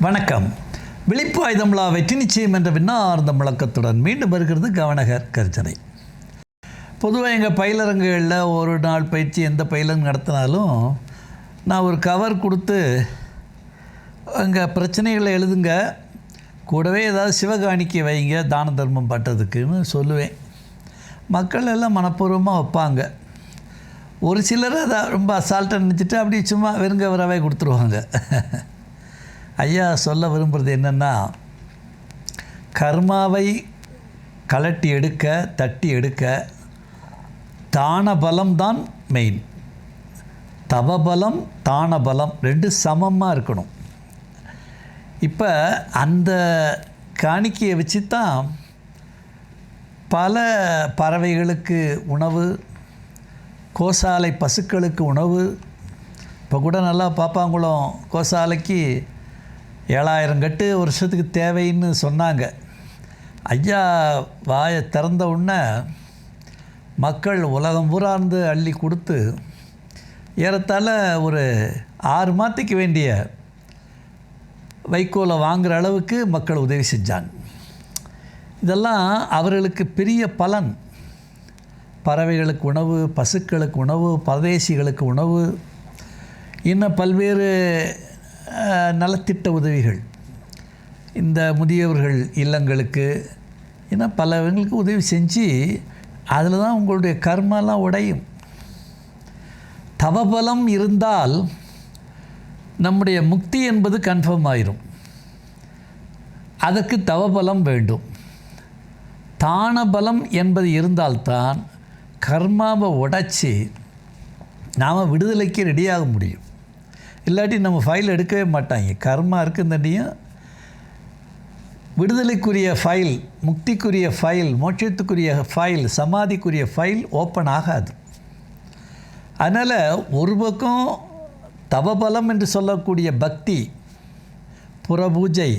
வணக்கம். விழிப்பாயுதம்லா வெற்றி நிச்சயம் என்ற விண்ணார்ந்த முழக்கத்துடன் மீண்டும் வருகிறது கவனகர் கர்ஜனை. பொதுவாக எங்கள் பயிலரங்குகளில் ஒரு நாள் பயிற்சி எந்த பயிலரங்கு நடத்தினாலும் நான் ஒரு கவர் கொடுத்து அங்கே பிரச்சனைகளை எழுதுங்க. கூடவே ஏதாவது சிவகாணிக்கை வைங்க தான தர்மம் பண்ணுறதுக்குன்னு சொல்லுவேன். மக்கள் எல்லாம் மனப்பூர்வமாக வைப்பாங்க. ஒரு சிலர் அதை ரொம்ப அசால்ட்டாக நினச்சிட்டு அப்படி சும்மா வெறுங்கவராகவே கொடுத்துருவாங்க. ஐயா சொல்ல விரும்புகிறது என்னென்னா கர்மாவை கலட்டி எடுக்க தட்டி எடுக்க தான பலம்தான் மெயின் தவபலம் தான பலம் ரெண்டு சமமாக இருக்கணும். இப்போ அந்த காணிக்கையை வச்சு தான் பல பறவைகளுக்கு உணவு கோசாலை பசுக்களுக்கு உணவு இப்போ கூட நல்லா பாப்பாங்குளம் கோசாலைக்கு ஏழாயிரம் கட்டு வருஷத்துக்கு தேவைன்னு சொன்னாங்க. ஐயா வாயை திறந்த உடனே மக்கள் உலகம் பூராந்து அள்ளி கொடுத்து ஏறத்தாழ ஒரு ஆறு மாதத்துக்கு வேண்டிய வைக்கோலை வாங்குகிற அளவுக்கு மக்கள் உதவி செஞ்சாங்க. இதெல்லாம் அவர்களுக்கு பெரிய பலன். பறவைகளுக்கு உணவு பசுக்களுக்கு உணவு பரதேசிகளுக்கு உணவு இன்னும் பல்வேறு நலத்திட்ட உதவிகள். இந்த முதியவர்கள் இல்லங்களுக்கு ஏன்னா பலவங்களுக்கு உதவி செஞ்சு அதில் தான் உங்களுடைய கர்மெல்லாம் உடையும். தவபலம் இருந்தால் நம்முடைய முக்தி என்பது கன்ஃபார்ம் ஆயிரும். அதற்கு தவபலம் வேண்டும். தான பலம் என்பது இருந்தால்தான் கர்மாவை உடைச்சி நாம் விடுதலைக்கு ரெடியாக முடியும். இல்லாட்டி நம்ம ஃபைல் எடுக்கவே மாட்டாங்க. கர்மா இருக்குந்தண்டியும் விடுதலைக்குரிய ஃபைல் முக்திக்குரிய ஃபைல் மோட்சத்துக்குரிய ஃபைல் சமாதிக்குரிய ஃபைல் ஓப்பன் ஆகாது. அதனால் ஒரு பக்கம் தவபலம் என்று சொல்லக்கூடிய பக்தி புற பூஜை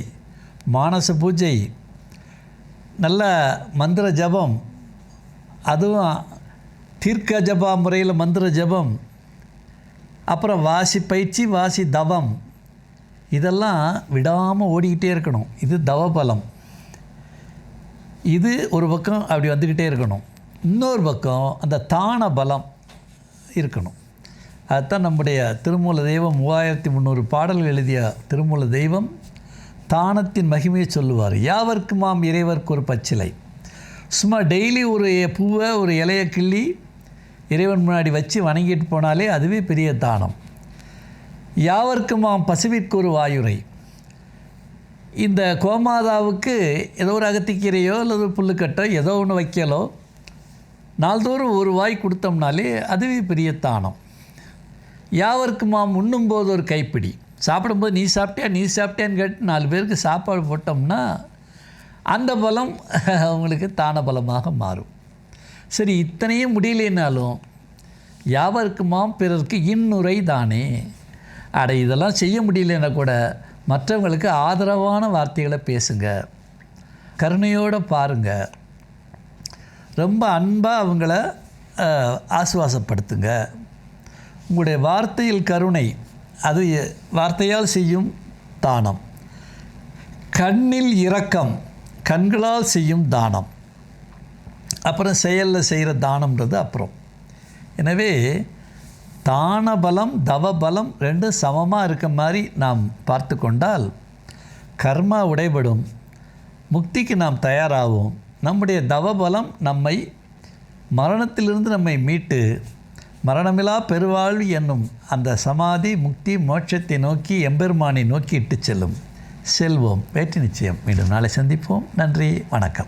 மானச பூஜை நல்ல மந்திர ஜபம் அதுவும் தீர்க்க ஜபா முறையில் மந்திர ஜபம் அப்புறம் வாசி பயிற்சி வாசி தவம். இதெல்லாம் விடாமல் ஓடிக்கிட்டே இருக்கணும். இது தவபலம். இது ஒரு பக்கம் அப்படி வந்துக்கிட்டே இருக்கணும். இன்னொரு பக்கம் அந்த தான பலம் இருக்கணும். அதுதான் நம்முடைய திருமூல தெய்வம் மூவாயிரத்தி முந்நூறு பாடல்கள் எழுதிய திருமூல தெய்வம். தானத்தின் மகிமையை சொல்லுவார். யாவர்க்குமாம் இறைவர்க்கு ஒரு பச்சிலை. சும்மா டெய்லி ஒரு பூவை ஒரு இலையை கிள்ளி இறைவன் முன்னாடி வச்சு வணங்கிட்டு போனாலே அதுவே பெரிய தானம். யாவர்க்குமாம் பசுவிற்கு ஒரு வாயுரை. இந்த கோமாதாவுக்கு ஏதோ ஒரு அகத்திக்கீரையோ அல்லது புல்லுக்கட்டோ ஏதோ ஒன்று வைக்கலோ நாள்தோறும் ஒரு வாய் கொடுத்தோம்னாலே அதுவே பெரிய தானம். யாவர்க்குமாம் உண்ணும்போது ஒரு கைப்பிடி. சாப்பிடும்போது நீ சாப்பிட்டியா நீ சாப்பிட்டியான்னு கேட்டு நாலு பேருக்கு சாப்பாடு போட்டோம்னா அந்த பலம் அவங்களுக்கு தான பலமாக மாறும். சரி இத்தனையும் முடியலைனாலும் யாவருக்குமாம் பிறருக்கு இன்னுரை தானே? அட இதெல்லாம் செய்ய முடியலன்னா கூட மற்றவங்களுக்கு ஆதரவான வார்த்தைகளை பேசுங்க. கருணையோடு பாருங்கள் ரொம்ப அன்பாக அவங்கள ஆசுவாசப்படுத்துங்க. உங்களுடைய வார்த்தையில் கருணை அது வார்த்தையால் செய்யும் தானம். கண்ணில் இரக்கம் கண்களால் செய்யும் தானம். அப்புறம் செயலில் செய்கிற தானம்ன்றது அப்புறம். எனவே தான பலம் தவ பலம் ரெண்டும் சமமாக இருக்க மாதிரி நாம் பார்த்து கொண்டால் கர்மா உடைபடும். முக்திக்கு நாம் தயாராகும் நம்முடைய தவபலம் நம்மை மரணத்திலிருந்து நம்மை மீட்டு மரணமிலா பெருவாழ்வு என்னும் அந்த சமாதி முக்தி மோட்சத்தை நோக்கி எம்பெருமானை நோக்கி இட்டுச் செல்லும். செல்வோம். வேற்றி நிச்சயம் மீண்டும் நாளை சந்திப்போம். நன்றி. வணக்கம்.